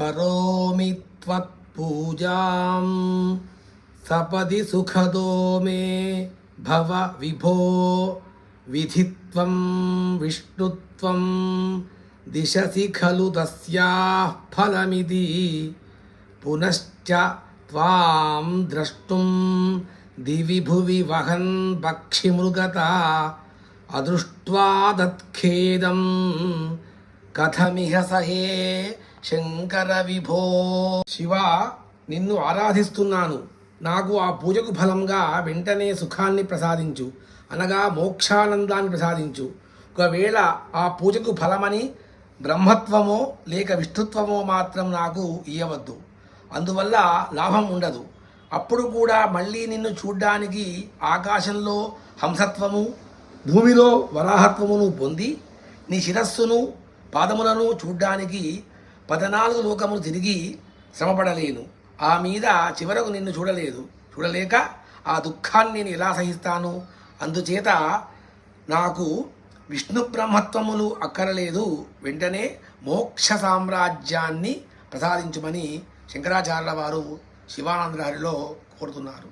करोमि त्वत्पूजां सपदि सुखदो मे भव विभो विधित्वं विष्णुत्वं दिशसि खलु तस्याः फलमिति पुनश्च त्वां द्रष्टुं दिवि भुवि वहन् पक्षिमृगता अदृष्ट्वा तत्खेदं कथमिह सहे శంకర విభో. శివ నిన్ను ఆరాధిస్తున్నాను. నాకు ఆ పూజకు ఫలంగా వెంటనే సుఖాన్ని ప్రసాదించు. అనగా మోక్షానందాన్ని ప్రసాదించు. ఒకవేళ ఆ పూజకు ఫలమని బ్రహ్మత్వమో లేక విష్ణుత్వమో మాత్రం నాకు ఇయ్యవద్దు. అందువల్ల లాభం ఉండదు. అప్పుడు కూడా మళ్ళీ నిన్ను చూడ్డానికి ఆకాశంలో హంసత్వము భూమిలో వరాహత్వమును పొంది నీ శిరస్సును పాదములను చూడ్డానికి పద్నాలుగు లోకములు తిరిగి శ్రమపడలేను. ఆ మీద చివరకు నిన్ను చూడలేదు. చూడలేక ఆ దుఃఖాన్ని నేను ఎలా సహిస్తాను? అందుచేత నాకు విష్ణు బ్రహ్మత్వములు అక్కరలేదు. వెంటనే మోక్ష సామ్రాజ్యాన్ని ప్రసాదించుమని శంకరాచార్యుల వారు శివానందహరిలో కోరుతున్నారు.